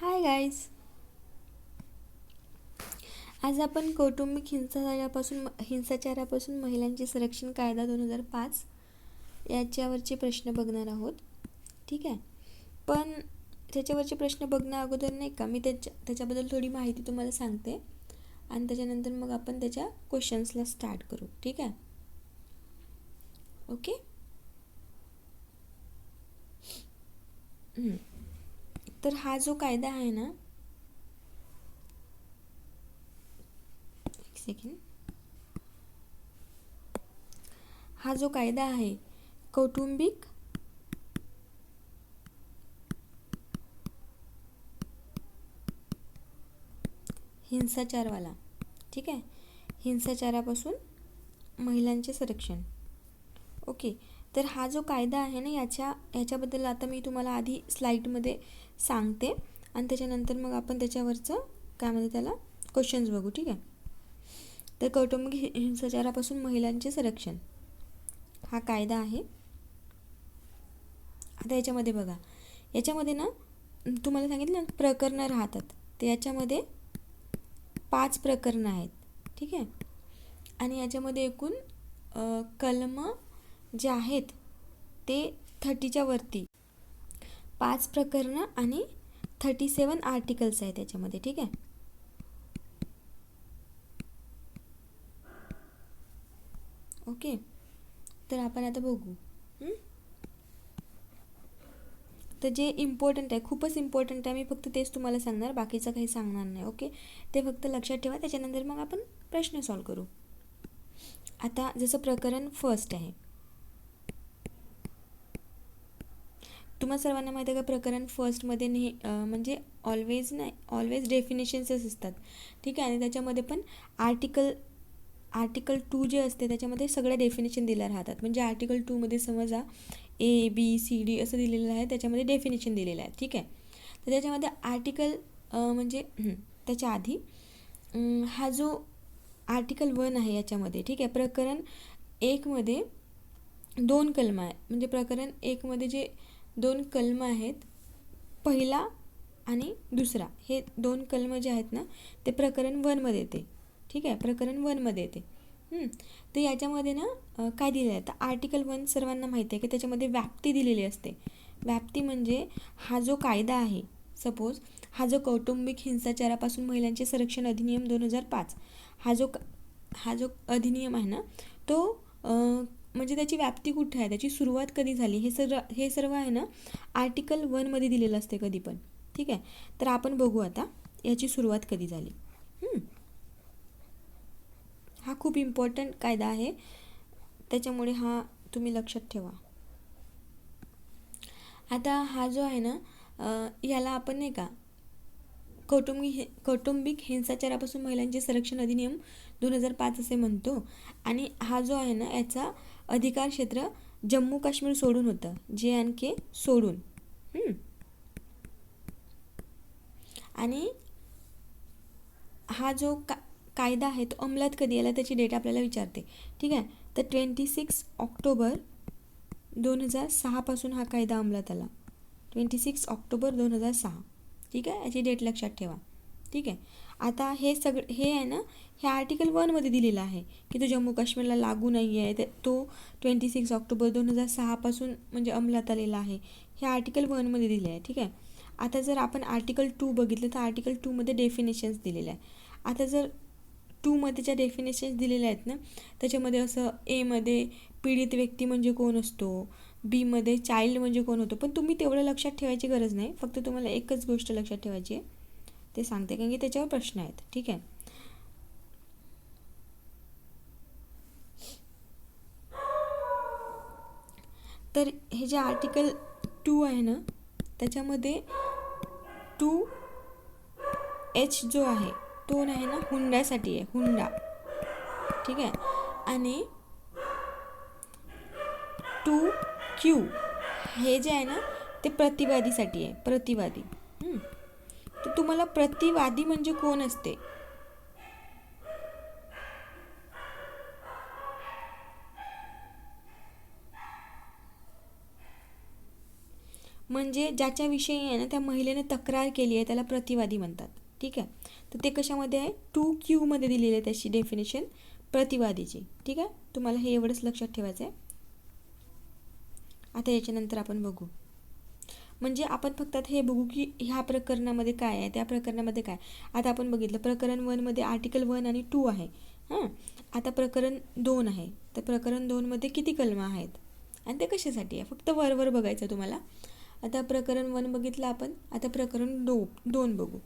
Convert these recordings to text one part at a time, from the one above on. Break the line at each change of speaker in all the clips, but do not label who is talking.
Hi guys आज आपण कौटुंबिक हिंसाचारापासून हिंसाचारापासून महिलांचे संरक्षण कायदा दोन हजार पाच याच्यावरचे प्रश्न बघणार आहोत. ठीक आहे? पण त्याच्यावरचे प्रश्न बघण्या अगोदर नाही का मी त्याच्या त्याच्याबद्दल थोडी माहिती तुम्हाला सांगते. आणि त्याच्यानंतर मग आपण त्याच्या क्वेश्चन्सला स्टार्ट करू. ठीक आहे? ओके तर हा जो कायदा आहे ना एक सेकंड हा जो कायदा आहे कौटुंबिक हिंसाचारवाला ठीक आहे? हिंसाचारापासून महिलांचे संरक्षण. ओके. तर हा जो कायदा आहे ना याच्या याच्याबद्दल आता मी तुम्हाला आधी स्लाईडमध्ये सांगते. आणि त्याच्यानंतर मग आपण त्याच्यावरचं काय म्हणते त्याला क्वेश्चन्स बघू ठीक आहे? तर कौटुंबिक हि- हिंसाचारापासून महिलांचे संरक्षण. हा कायदा आहे. आता याच्यामध्ये बघा. याच्यामध्ये ना तुम्हाला सांगितलं ना प्रकरणं राहतात. तर याच्यामध्ये पाच प्रकरणं आहेत. ठीक आहे? आणि याच्यामध्ये एकूण कलम कलमं जे आहेत ते थर्टीच्या वरती. पाच प्रकरणं आणि थर्टी सेवन आर्टिकल्स आहे त्याच्यामध्ये ठीक आहे? ओके. तर आपण आता बघू. तर जे इम्पॉर्टंट आहे खूपच इम्पॉर्टंट आहे मी फक्त तेच तुम्हाला सांगणार बाकीचं काही सांगणार नाही ओके? ते फक्त लक्षात ठेवा त्याच्यानंतर मग आपण प्रश्न सॉल्व करू. आता जसं प्रकरण फर्स्ट आहे तुम्हा सर्वांना माहिती आहे का प्रकरण फर्स्टमध्ये नेह म्हणजे ऑलवेज नाही ऑलवेज डेफिनेशन्सच असतात. ठीक आहे? आणि त्याच्यामध्ये पण आर्टिकल आर्टिकल टू जे असते त्याच्यामध्ये सगळ्या डेफिनेशन दिल्या राहतात. म्हणजे आर्टिकल टूमध्ये समजा ए बी सी डी असं दिलेलं आहे त्याच्यामध्ये डेफिनेशन दिलेलं आहे. ठीक आहे? तर त्याच्यामध्ये आर्टिकल म्हणजे त्याच्या आधी हा जो आर्टिकल वन आहे याच्यामध्ये ठीक आहे? प्रकरण एकमध्ये दोन कलम आहे. म्हणजे प्रकरण एकमध्ये जे दोन कलम आहेत. पहिला आणि दुसरा. हे दोन कलम जे आहेत ना ते प्रकरण वनमध्ये येते. ठीक आहे? प्रकरण वनमध्ये येते. तर याच्यामध्ये ना काय दिलेलं आहे? तर आर्टिकल वन सर्वांना माहिती आहे की त्याच्यामध्ये व्याप्ती दिलेली असते. व्याप्ती म्हणजे हा जो कायदा आहे सपोज हा जो कौटुंबिक हिंसाचारापासून महिलांचे संरक्षण अधिनियम दोन हजार पाच. हा जो क- हा जो अधिनियम आहे ना तो म्हणजे त्याची व्याप्ती कुठे आहे? त्याची सुरुवात कधी झाली? हे सर्व हे सर्व आहे ना आर्टिकल वनमध्ये दिलेलं असते कधी पण. ठीक आहे? तर आपण बघू आता याची सुरुवात कधी झाली. हा खूप इम्पॉर्टंट कायदा आहे. त्याच्यामुळे हा तुम्ही लक्षात ठेवा. आता हा जो आहे ना याला आपण नाही का कौटुंबिक हे कौटुंबिक हिंसाचारापासून महिलांचे संरक्षण अधिनियम दोन हजार पाच असे म्हणतो. आणि हा जो आहे ना याचा अधिकार क्षेत्र जम्मू काश्मीर सोडून होतं. जे अँड के सोडून आणि हा जो का कायदा आहे तो अंमलात कधी आला त्याची डेट आपल्याला विचारते. ठीक आहे? तर ट्वेंटी सिक्स ऑक्टोबर दोन हजार सहापासून हा कायदा अंमलात आला. ट्वेंटी सिक्स ऑक्टोबर दोन हजार सहा. ठीक आहे? याची डेट लक्षात ठेवा. ठीक आहे? आता हे सगळं हे आहे ना हे आर्टिकल वनमध्ये दिलेलं आहे की तो जम्मू काश्मीरला लागू नाही आहे. तर तो ट्वेंटी सिक्स ऑक्टोबर दोन हजार सहापासून म्हणजे अंमलात आलेला आहे. हे आर्टिकल वनमध्ये दिले आहे ठीक आहे? आता जर आपण आर्टिकल टू बघितलं तर आर्टिकल टूमध्ये डेफिनेशन्स दिलेले आहे आता जर टूमध्ये ज्या डेफिनेशन्स दिलेल्या आहेत ना त्याच्यामध्ये असं एमध्ये पीडित व्यक्ती म्हणजे कोण असतो? बीमध्ये चाइल्ड म्हणजे कोण होतो? पण तुम्ही तेवढं लक्षात ठेवायची गरज नाही. फक्त तुम्हाला एकच गोष्ट लक्षात ठेवायची आहे. ते सांगते कारण की त्याच्यावर प्रश्न आहेत. ठीक आहे? तर हे जे आर्टिकल टू आहे ना त्याच्यामध्ये टू एच जो आहे तो आहे ना हुंड्यासाठी आहे हुंडा. ठीक आहे? आणि टू क्यू हे जे आहे ना ते प्रतिवादीसाठी आहे प्रतिवादी. तर तुम्हाला प्रतिवादी म्हणजे कोण असते? म्हणजे ज्याच्याविषयी आहे ना त्या महिलेने तक्रार केली आहे त्याला प्रतिवादी म्हणतात. ठीक आहे? तर ते कशामध्ये आहे? टू क्यूमध्ये दिलेली आहे त्याची डेफिनेशन प्रतिवादीची. ठीक आहे? तुम्हाला हे एवढंच लक्षात ठेवायचं आहे आता याच्यानंतर आपण बघू. म्हणजे आपण फक्त आता हे बघू की ह्या प्रकरणामध्ये काय आहे त्या प्रकरणामध्ये काय आता आपण बघितलं प्रकरण वनमध्ये आर्टिकल वन आणि टू आहे. हां? आता प्रकरण दोन आहे. तर प्रकरण दोनमध्ये किती कलमं आहेत? आणि ते कशासाठी आहे? फक्त वरवर बघायचं तुम्हाला. आता प्रकरण वन बघितलं आपण. आता प्रकरण दो दोन बघू.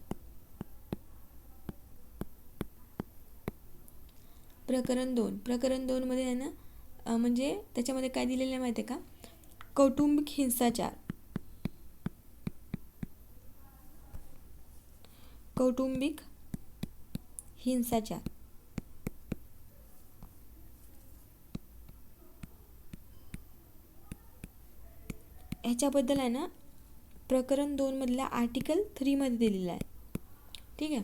प्रकरण दोन. प्रकरण दोनमध्ये आहे ना म्हणजे त्याच्यामध्ये काय दिलेलं आहे माहिती आहे का? कौटुंबिक हिंसाचार. कौटुंबिक हिंसाचार. ह्याच्याबद्दल आहे ना प्रकरण दोनमधल्या आर्टिकल थ्रीमध्ये दिलेलं आहे. ठीक आहे?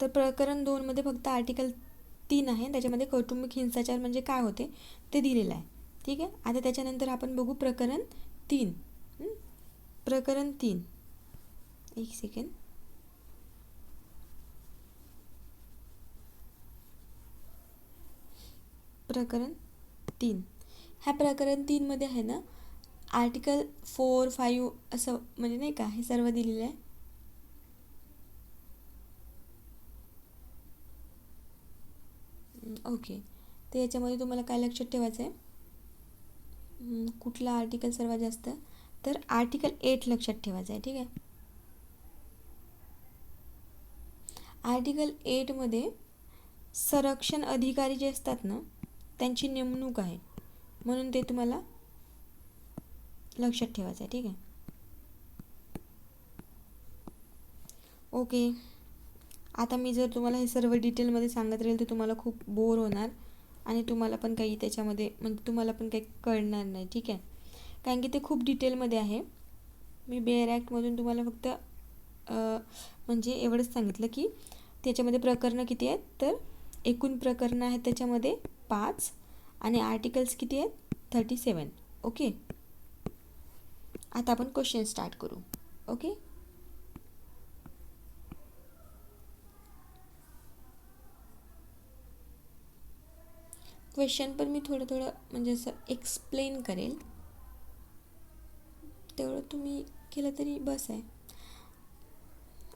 तर प्रकरण दोनमध्ये फक्त आर्टिकल तीन आहे त्याच्यामध्ये कौटुंबिक हिंसाचार म्हणजे काय होते? ते दिलेलं आहे. ठीक आहे? आता त्याच्यानंतर आपण बघू प्रकरण तीन. प्रकरण तीन. एक सेकंड प्रकरण तीन. ह्या प्रकरण तीनमध्ये आहे ना आर्टिकल फोर फाईव्ह असं म्हणजे नाही का हे सर्व दिलेलं आहे. ओके. तर याच्यामध्ये तुम्हाला काय लक्षात ठेवायचं आहे? कुठला आर्टिकल सर्वात जास्त? तर आर्टिकल एट लक्षात ठेवायचं आहे ठीक आहे? आर्टिकल एटमध्ये संरक्षण अधिकारी जे असतात ना त्यांची नेमणूक आहे. म्हणून ते तुम्हाला लक्षात ठेवायचं आहे ठीक आहे? ओके. आता मी जर तुम्हाला हे सर्व डिटेलमध्ये सांगत राहील तर तुम्हाला खूप बोर होणार. आणि तुम्हाला पण काही त्याच्यामध्ये म्हणजे तुम्हाला पण काही कळणार नाही ठीक आहे? कारण की ते खूप डिटेलमध्ये आहे. मी बेअर ॲक्टमधून तुम्हाला फक्त म्हणजे एवढंच सांगितलं की त्याच्यामध्ये प्रकरणं किती आहेत? तर एकूण प्रकरणं आहेत त्याच्यामध्ये पाच आणि आर्टिकल्स किती आहेत? थर्टी सेवन ओके आता आपण क्वेश्चन स्टार्ट करू. ओके क्वेश्चन पण मी थोडं थोडं म्हणजे असं एक्सप्लेन करेल. तेवढं तुम्ही केलं तरी बस आहे.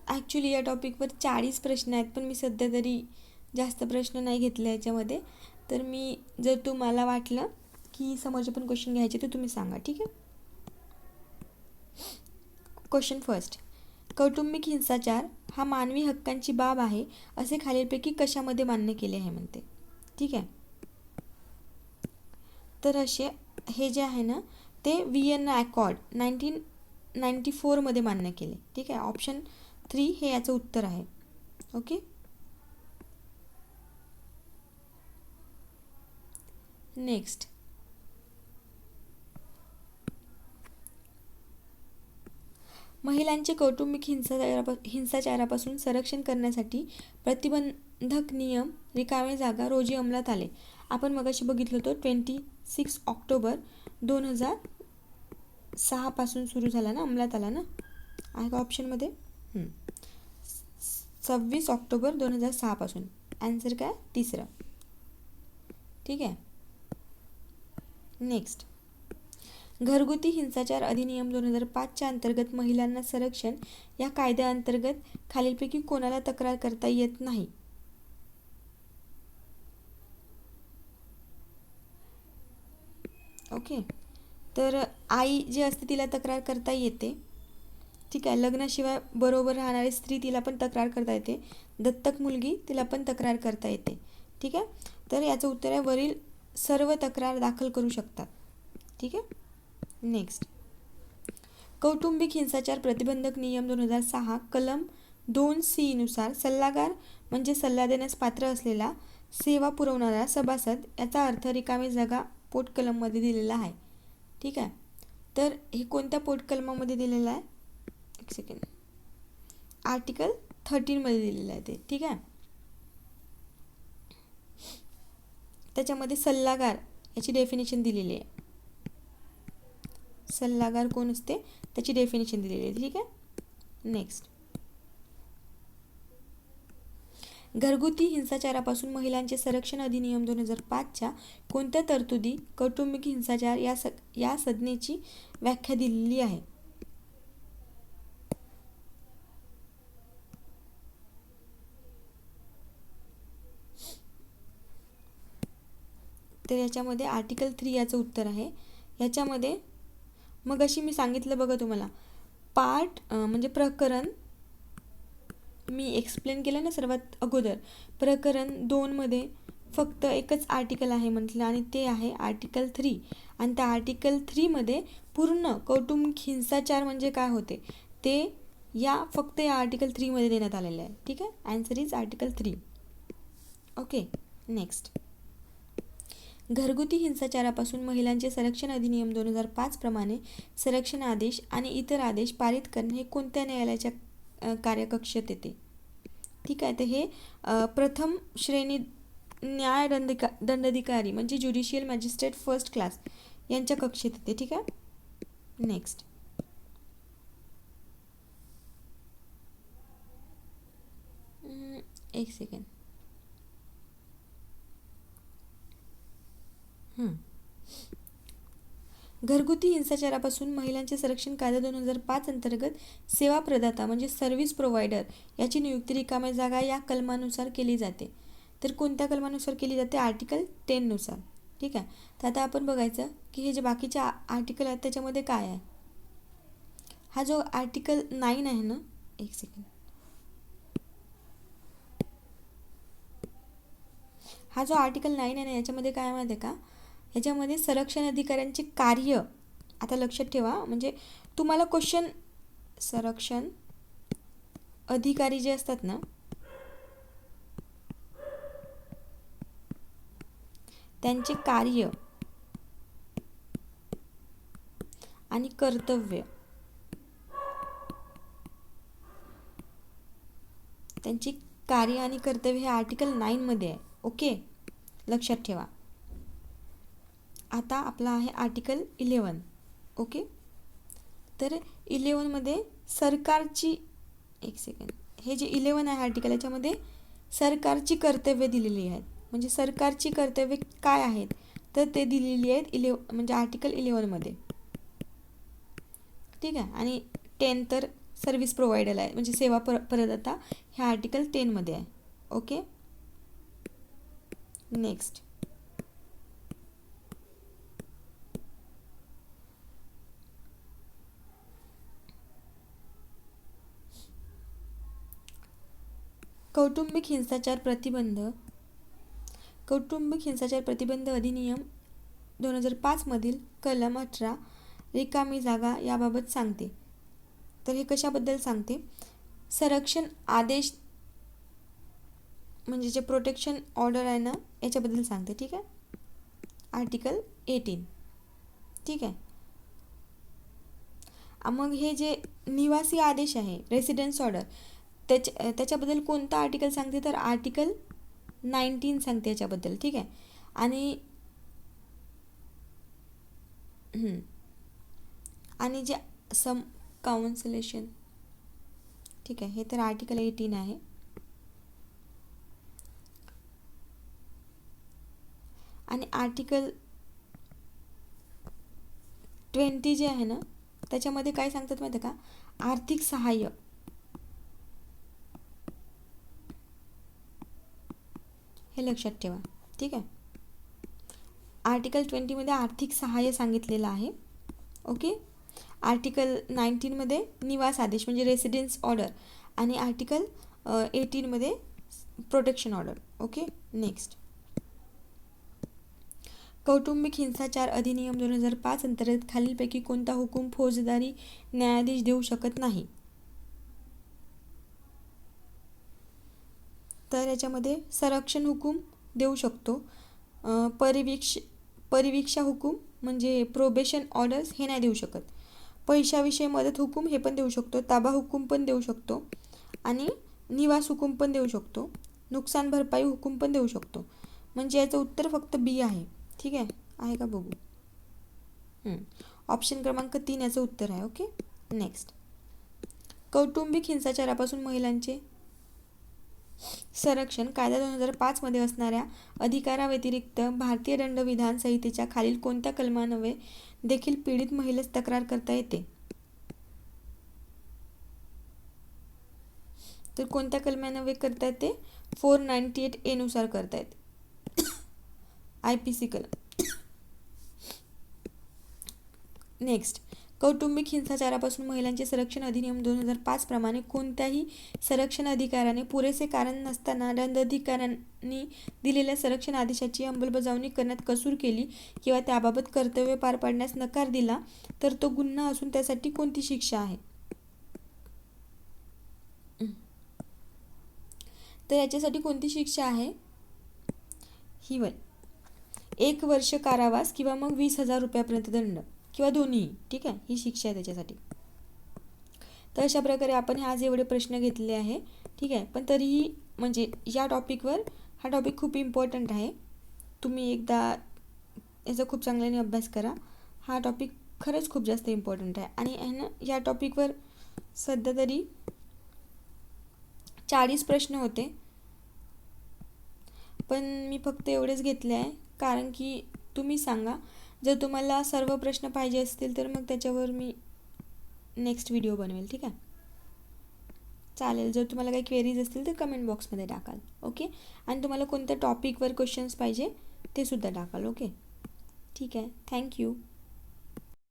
ॲक्च्युली या टॉपिकवर चाळीस प्रश्न आहेत पण मी सध्या तरी जास्त प्रश्न नाही घेतले याच्यामध्ये. तर मी जर तुम्हाला वाटलं की समोरचे पण क्वेश्चन घ्यायचे तर तुम्ही सांगा ठीक आहे? क्वेश्चन फर्स्ट कौटुंबिक हिंसाचार हा मानवी हक्कांची बाब आहे असे खालीलपैकी कशामध्ये मान्य केले आहे म्हणते? ठीक आहे. तर असे हे जे आहे ना ते V N accord nineteen ninety फोरमध्ये मान्य केले. ठीक आहे? ऑप्शन थ्री हे याचं उत्तर आहे. ओके नेक्स्ट महिलांचे कौटुंबिक हिंसाचारा हिंसाचारापासून संरक्षण करण्यासाठी प्रतिबंधक नियम रिकामे जागा रोजी अंमलात आले. आपण मगाशी बघितलं होतं ट्वेंटी सिक्स ऑक्टोबर दोन हजार सहापासून सुरू झाला ना अंमलात आला ना? आहे का ऑप्शनमध्ये सव्वीस ऑक्टोबर दोन हजार सहापासून ॲन्सर काय? तिसरं. ठीक आहे? नेक्स्ट घरगुती हिंसाचार अधिनियम दोन हजार पाचच्या अंतर्गत महिलांना संरक्षण या कायद्याअंतर्गत खालीलपैकी कोणाला तक्रार करता येत नाही? ओके. तर आई जी असते तिला तक्रार करता येते. ठीक आहे लग्नाशिवाय बरोबर राहणारी स्त्री तिला पण तक्रार करता येते. दत्तक मुलगी तिला पण तक्रार करता येते. ठीक आहे? तर याचं उत्तर आहे वरील सर्व तक्रार दाखल करू शकतात. ठीक आहे? नेक्स्ट कौटुंबिक हिंसाचार प्रतिबंधक नियम दोन हजार सहा कलम दोन सीनुसार सल्लागार म्हणजे सल्ला देण्यास पात्र असलेला सेवा पुरवणारा सभासद याचा अर्थ रिकामी जागा पोटकलममध्ये दिलेला आहे. ठीक आहे? तर हे कोणत्या पोटकलमामध्ये दिलेलं आहे? एक सेकंड आर्टिकल थर्टीनमध्ये दिलेलं आहे ते. ठीक आहे? त्याच्यामध्ये सल्लागार याची डेफिनेशन दिलेली आहे. सल्लागार कोण असते? त्याची डेफिनेशन दिलेली आहे. ठीक आहे? नेक्स्ट घरगुती हिंसाचारापासून महिलांचे संरक्षण अधिनियम दोन हजार पाचच्या कोणत्या तरतुदी कौटुंबिक हिंसाचार या स या संज्ञेची व्याख्या दिलेली आहे? तर याच्यामध्ये आर्टिकल थ्री याचं उत्तर आहे. याच्यामध्ये मग अशी मी सांगितलं बघा तुम्हाला. पार्ट म्हणजे प्रकरण मी एक्सप्लेन केलं ना सर्वात अगोदर प्रकरण दोनमध्ये फक्त एकच आर्टिकल आहे म्हटलं आणि ते आहे आर्टिकल थ्री आणि त्या आर्टिकल थ्रीमध्ये पूर्ण कौटुंबिक हिंसाचार म्हणजे काय होते? ते या फक्त या आर्टिकल थ्रीमध्ये देण्यात आलेलं आहे. ठीक आहे? Answer is article three okay next घरगुती हिंसाचारापासून महिलांचे संरक्षण अधिनियम दोन हजार पाचप्रमाणे संरक्षण आदेश आणि इतर आदेश पारित करणे हे कोणत्या न्यायालयाच्या कार्यकक्षेत येते. ठीक आहे तर हे प्रथम श्रेणी न्याय दंडिका दंडाधिकारी म्हणजे ज्युडिशियल मॅजिस्ट्रेट फर्स्ट क्लास यांच्या कक्षेत येते ठीक आहे? नेक्स्ट एक सेकंड घरगुती हिंसाचारापासून महिलांचे संरक्षण कायदा दोन हजार पाच अंतर्गत सेवा प्रदाता म्हणजे सर्व्हिस प्रोव्हायडर याची नियुक्ती रिकाम्या जागा या कलमानुसार केली जाते. तर कोणत्या कलमानुसार केली जाते? आर्टिकल टेननुसार ठीक आहे? तर आता आपण बघायचं की हे जे बाकीचे आर्टिकल आहेत त्याच्यामध्ये काय आहे? हा जो आर्टिकल नाईन आहे ना एक सेकंड हा जो आर्टिकल नाईन आहे ना याच्यामध्ये काय माहिती आहे का? याच्यामध्ये संरक्षण अधिकाऱ्यांचे कार्य आता लक्षात ठेवा म्हणजे तुम्हाला क्वेश्चन संरक्षण अधिकारी जे असतात ना त्यांचे कार्य आणि कर्तव्य त्यांची कार्य आणि कर्तव्य हे आर्टिकल नाईनमध्ये आहे ओके लक्षात ठेवा. आता आपला आहे आर्टिकल इलेवन ओके तर इलेवनमध्ये सरकारची एक सेकंड हे जे इलेवन आहे आर्टिकल याच्यामध्ये सरकारची कर्तव्य दिलेली आहेत. म्हणजे सरकारची कर्तव्य काय आहेत? तर ते दिलेली आहेत इलेव म्हणजे आर्टिकल इलेवनमध्ये ठीक आहे? आणि टेन तर सर्व्हिस प्रोव्हायडर आहे. म्हणजे सेवा प्र प्रदाता ह्या आर्टिकल टेनमध्ये आहे. ओके नेक्स्ट कौटुंबिक हिंसाचार प्रतिबंध कौटुंबिक हिंसाचार प्रतिबंध अधिनियम दोन हजार पाचमधील कलम अठरा रिकामी जागा याबाबत सांगते. तर हे कशाबद्दल सांगते? संरक्षण आदेश म्हणजे जे प्रोटेक्शन ऑर्डर आहे ना याच्याबद्दल सांगते ठीक आहे? आर्टिकल एटीन ठीक आहे? मग हे जे निवासी आदेश आहे रेसिडेन्स ऑर्डर त्याच्या त्याच्याबद्दल कोणता आर्टिकल सांगते तर आर्टिकल नाईन्टीन सांगते याच्याबद्दल ठीक आहे? आणि आणि जे सम काउन्सिलेशन ठीक आहे हे तर आर्टिकल एटीन आहे. आणि आर्टिकल ट्वेंटी जे आहे ना त्याच्यामध्ये काय सांगतात माहिती का? आर्थिक सहाय्य. हे लक्षात ठेवा. ठीक आहे? आर्टिकल ट्वेंटीमध्ये आर्थिक सहाय्य सांगितलेलं आहे. ओके आर्टिकल नाईन्टीनमध्ये निवास आदेश म्हणजे रेसिडेन्स ऑर्डर आणि आर्टिकल एटीनमध्ये प्रोटेक्शन ऑर्डर ओके नेक्स्ट कौटुंबिक हिंसाचार अधिनियम दोन हजार पाच अंतर्गत खालीलपैकी कोणता हुकूम फौजदारी न्यायाधीश देऊ शकत नाही? तर याच्यामध्ये संरक्षण हुकूम देऊ शकतो. परिवीक्ष परिवीक्षा हुकूम म्हणजे प्रोबेशन ऑर्डर्स हे नाही देऊ शकत. पैशाविषयी मदत हुकूम हे पण देऊ शकतो. ताबा हुकूम पण देऊ शकतो. आणि निवास हुकूम पण देऊ शकतो. नुकसान भरपाई हुकूम पण देऊ शकतो. म्हणजे याचं उत्तर फक्त बी आहे. ठीक आहे? आहे का बघू? ऑप्शन क्रमांक तीन याचं उत्तर आहे. ओके नेक्स्ट कौटुंबिक हिंसाचारापासून महिलांचे संरक्षण कायदा दोन हजार पाचमध्ये असणाऱ्या अधिकाराव्यतिरिक्त भारतीय दंडविधान संहितेच्या खालील कोणत्या कलमान्वये देखील पीडित महिलेस तक्रार करता येते? तर कोणत्या कलमान्वये करता येते? फोर नाईन्टी एट एनुसार करता येते. आय पी सी कलम. नेक्स्ट. कौटुंबिक हिंसाचारापासून महिलांचे संरक्षण अधिनियम दोन हजार पाच प्रमाणे कोणत्याही संरक्षण अधिकाऱ्याने पुरेसे कारण नसताना दंडाधिकाऱ्यांनी दिलेल्या संरक्षण आदेशाची अंमलबजावणी करण्यात कसूर केली किंवा त्याबाबत कर्तव्य पार पाडण्यास नकार दिला तर तो गुन्हा असून त्यासाठी कोणती शिक्षा आहे? तर याच्यासाठी कोणती शिक्षा आहे? ही वन एक वर्ष कारावास किंवा मग वीस हजार रुपयापर्यंत दंड. किंवा दोन्ही ठीक आहे? ही शिक्षा आहे त्याच्यासाठी. तर अशा प्रकारे आपण आज एवढे प्रश्न घेतले आहे ठीक आहे? पण तरीही म्हणजे या टॉपिकवर हा टॉपिक खूप इम्पॉर्टंट आहे. तुम्ही एकदा याचा खूप चांगल्याने अभ्यास करा. हा टॉपिक खरंच खूप जास्त इम्पॉर्टंट आहे. आणि आहे ना या टॉपिकवर सध्या तरी चाळीस प्रश्न होते. पण मी फक्त एवढेच घेतले आहे. कारण की तुम्ही सांगा जर तुम्हाला सर्व प्रश्न पाहिजे असतील तर मग त्याच्यावर मी नेक्स्ट व्हिडिओ बनवेल ठीक आहे? चालेल जर तुम्हाला काही क्वेरीज असतील तर कमेंट बॉक्समध्ये टाकाल ओके आणि तुम्हाला कोणत्या टॉपिकवर क्वेश्चन्स पाहिजे ते सुद्धा टाकाल ओके ठीक आहे. थँक्यू